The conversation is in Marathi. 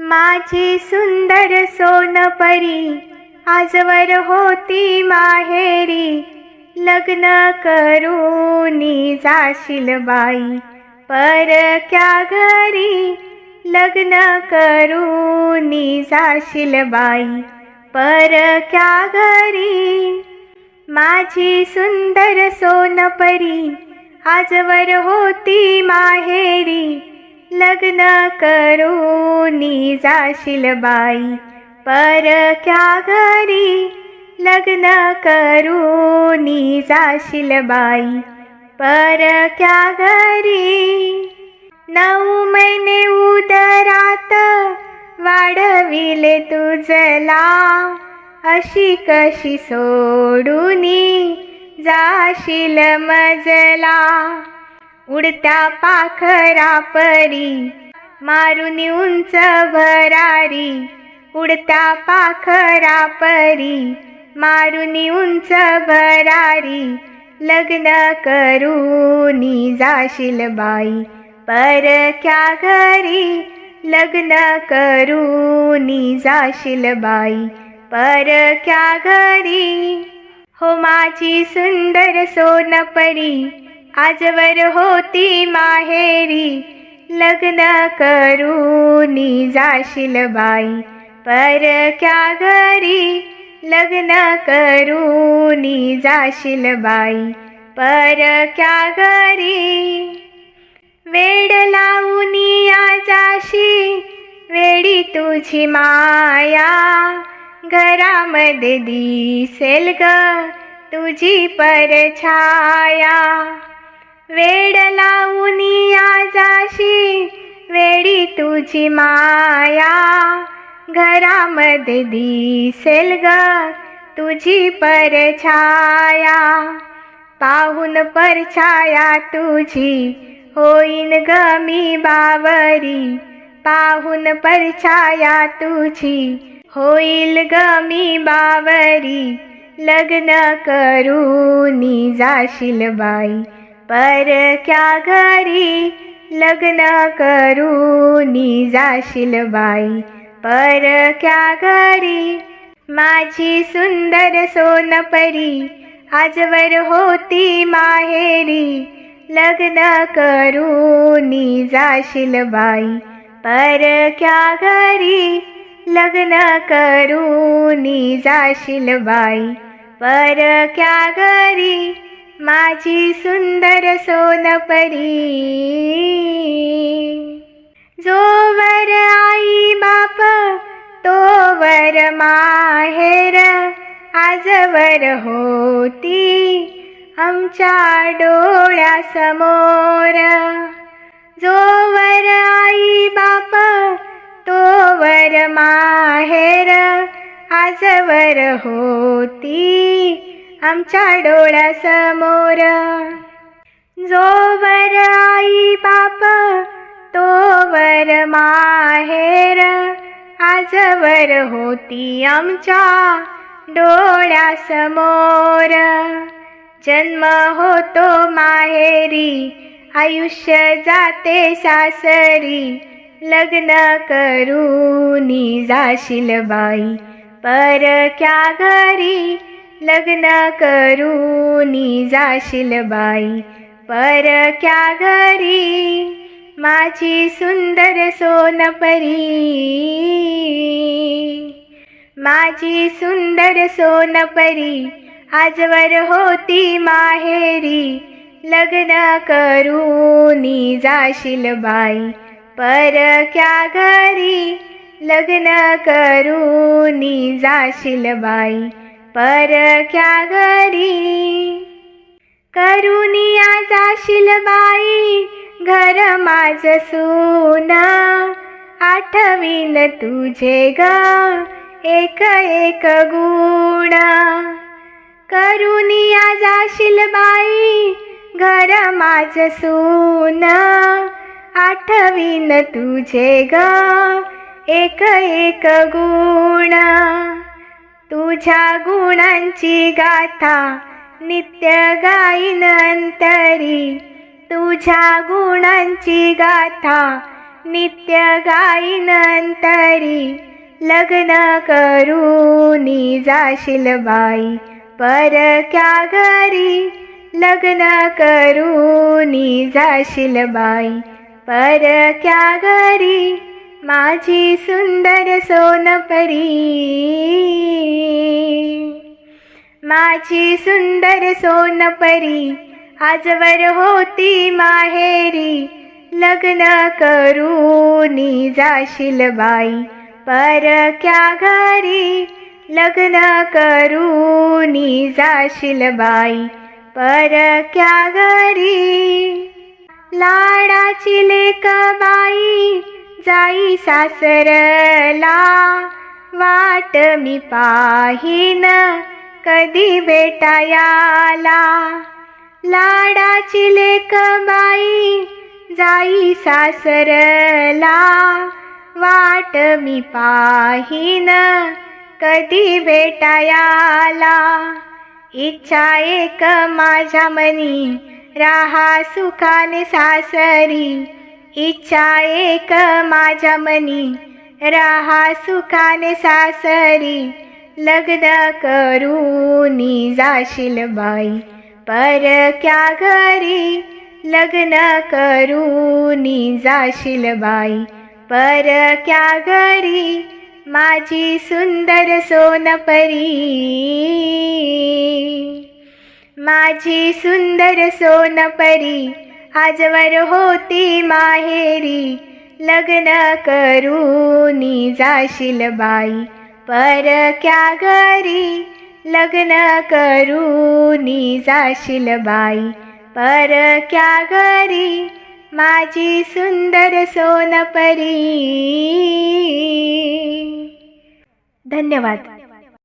माझी सुंदर सोनपरी आजवर होती माहेरी. लग्न करून जाशील बाई परक्या घरी? लग्न करून जाशील बाई परक्या घरी? माझी सुंदर सोनपरी आजवर होती माहेरी. लग्न करूनी जाशील बाई. परक्या घरी लग्न करूनी जाशील बाई. परक्या घरी नऊ महिने उदरात वाढविले तुझला. अशी कशी सोडूनी जाशील मजला. उडत्या पाखरा परी मारून उंच भरारी. उडत्या पाखरा परी मारून उंच भरारी. लग्न करून जाशील बाई परक्या घरी. लग्न करून जाशील बाई परक्या घरी. हो माझी सुंदर सोनपरी आजवर होती माहेरी लग्न करूनी जाशील बाई. परक्या घरी लग्न करूनी जाशील बाई. परक्या घरी वेड लावूनी जाशी वेडी तुझी माया. घरामध्ये दिसेल ग तुझी परछाया. वेड लावूनी जाशी वेडी तुझी माया. घरामध्ये दिसेल ग तुझी परछाया. पाहून परछाया तुझी होईन ग मी बावरी. पाहून परछाया तुझी होईल ग मी बावरी. लग्न करूनी जाशील बाई. परक्या घरी लग्न करूनी जाशील बाई? परक्या घरी माझी सुंदर सोनपरी आजवर होती माहेरी? लग्न करूनी जाशील बाई? परक्या घरी लग्न करूनी जाशील बाई? परक्या घरी माझी सुंदर सोनपरी. जोवर आई बाप तोवर माहेर आजवर होती आमच्या डोळ्यासमोर. जोवर आई बाप तोवर माहेर आजवर होती आमच्या डोळ्यासमोर. जोवर आई बाप तोवर माहेर. आजवर होती आमच्या डोळ्यासमोर. जन्म होतो माहेरी आयुष्य जाते सासरी. लग्न करूनी जाशील बाई परक्या घरी लग्न करूनी जाशील बाई. परक्या घरी? माझी सुंदर सोनपरी. माझी सुंदर सोनपरी आजवर होती माहेरी. लग्न करूनी जाशील बाई. परक्या घरी? लग्न करूनी जाशील बाई. परख्या घरी करुनिया जाशील बाई घर माझ सून. आठवीन तुझे ग एक एक गुण. करुनिया जाशील बाई घर माझ सून. आठवीन तुझे ग एक एक गुण. तुझ्या गुणांची गाथा नित्य गाईन अंतरी. तुझ्या गुणांची गाथा नित्य गाईनंतरी लग्न करूनी जाशील बाई परक्या घरी? लग्न करूनी जाशील बाई परक्या घरी? माझी सुंदर सोनपरी. माझी सुंदर सोनपरी आजवर होती माहेरी. लग्न करूनी जाशील बाई परक्या घरी? लग्न करूनी जाशील बाई परक्या घरी? लाडाची लेक बाई जाई सासरला वाट मी पाहीन. कधी भेटायाला? लाडाची लेक बाई जाई सासरला. वाट मी पाहिन कधी भेटायाला? इच्छा एक माझ्या मनी. राहा सुखाने सासरी. इच्छा एक माझ्या मनी. राहा सुखाने सासरी. लग्न करूनी जाशील बाई. परक्या घरी लग्न करूनी जाशील बाई. परक्या घरी माझी सुंदर सोनपरी. माझी सुंदर सोनपरी आजवर होती माहेरी. लग्न करूनी जाशील बाई. परक्या घरी लग्न करूनी जाशील बाई परक्या घरी माझी सुंदर सोनपरी? धन्यवाद.